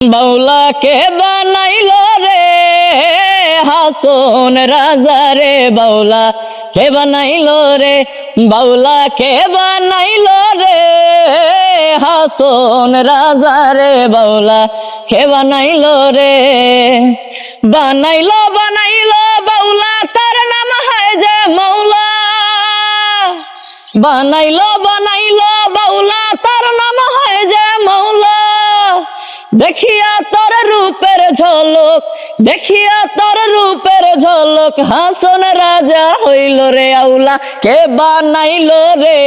বাউলাকে বানাইল রে, হাসন রাজা রে বাউলা কে বানাইল রে বাউলা কে বানাইল রে, হাসন রাজা রে বাউলা কে বানাইল রে। বানাইল বানাইল বাউলা তার নাম হয় যে মৌলা বানাইলো বানাইলো বাউলা তার নাম হয় যে দেখিয়া তোর রূপের ঝলক, দেখিয়া তোর রূপের ঝলক, হাসন রাজা হইল রে আউলা, কে বানাইলো রে?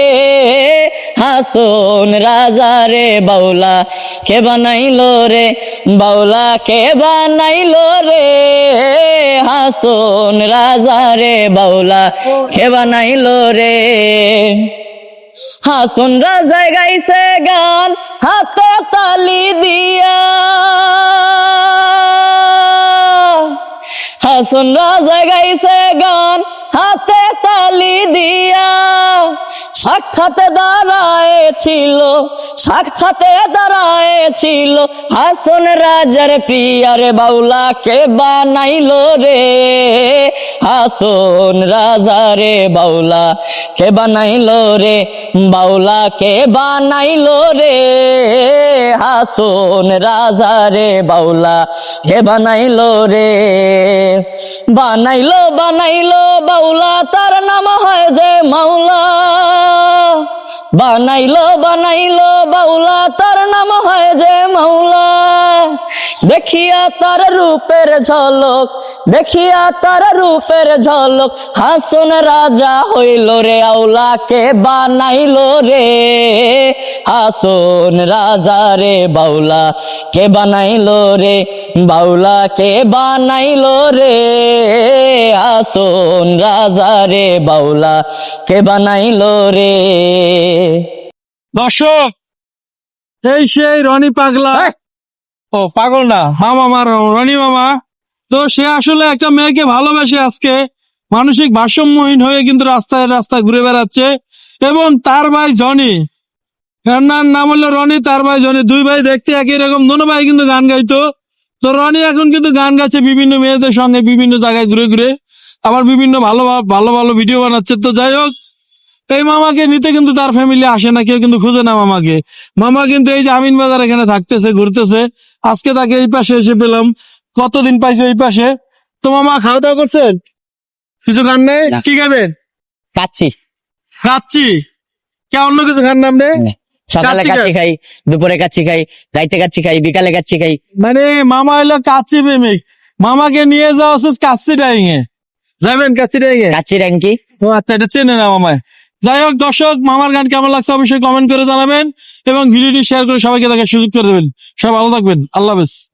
হাসন রাজা রে বাউলা, কে বানাইলো রে? বাউলা, কে বানাইলো রে? হাসন রাজা রে বাউলা, কে বানাইলো রে? হাসন রাজায় গাইছে গান, হাতে তালি দিয়া। হাসন রাজায় গাইছে গান, হাতে তালি দিয়া। সাক্ষাতে দাঁড়ায় ছিল সাক্ষাতে দাঁড়ায় ছিল, হাসন রাজার প্রিয়ার বাউলা কে বানাইলো রে। হাসন রাজা রে বাউলা, কে বানাইলো রে? বাউলা, কে বানাইলো রে? হাসন রাজা রে বাউলা, কে বানাইলো রে? বানাইলো বানাইলো বাউলা, তার নাম হয় যে মাওলা। বানাইলো বানাইলো বাউলা, তার নাম হয় যে মাওলা দেখিয়া তার রূপের ঝলক দেখিয়া তার রূপের ঝলক হাসন রাজা হইল রে আউলা কে বানাইলো রে। হাসন রাজা রে বাউলা কে বানাইলো রে বাউলা কে বানাইলো রে। হাসন রাজা রে বাউলা কে বানাইলো রে। দর্শক এই সেই রনি পাগলা ও, পাগল না। মামা আমার রনি মামা। তো সে আসলে একটা মেয়েকে ভালোবাসে আজকে মানসিক ভারসাম্যহীন হয়ে কিন্তু রাস্তায় রাস্তায় ঘুরে বেড়াচ্ছে এবং তার ভাই জনি। এনার নাম হলো রনি, তার ভাই জনি। দুই ভাই দেখতে একই রকম, দোনো ভাই কিন্তু গান গাইতো। তো রনি এখন কিন্তু গান গাচ্ছে বিভিন্ন মেয়েদের সঙ্গে বিভিন্ন জায়গায় ঘুরে ঘুরে, আবার বিভিন্ন ভালো ভালো ভালো ভিডিও বানাচ্ছে। তো যাই হোক, এই মামাকে নিতে কিন্তু তার ফ্যামিলি আসে না, কেউ কিন্তু খুঁজে না মামাকে। মামা কিন্তু এই যে আমিন বাজার এখানে থাকতেছে, ঘুরতেছে। আজকে তাকে এই পাশে এসে পেলাম। কতদিন পাইছে এই পাশে? তো মামা খাওয়া দাওয়া করছেন? কিছু খান নেই? কি খাবেন? কাচ্ছি খাচ্ছি কে অন্য কিছু খান না। আপনি সকালে কাচ্ছি খাই দুপুরে কাচ্ছি খাই রাইতে কাচ্ছি খাই বিকালে কাচ্ছি খাই। মানে মামা হলো কাচ্চি প্রেমিক। মামাকে নিয়ে যাওয়া হচ্ছে কাচ্চি ডাইং এ যাবেন কাচ্চি ডাইং এ কাচ্ছি র্যাঙ্কি ও আচ্ছা এটা চেনে না মামায়। যাই হোক, দর্শক, মামার গান কেমন লাগছে অবশ্যই কমেন্ট করে জানাবেন এবং ভিডিওটি শেয়ার করে সবাইকে দেখার সুযোগ করে দেবেন। সবাই ভালো থাকবেন। আল্লাহ হাফেজ।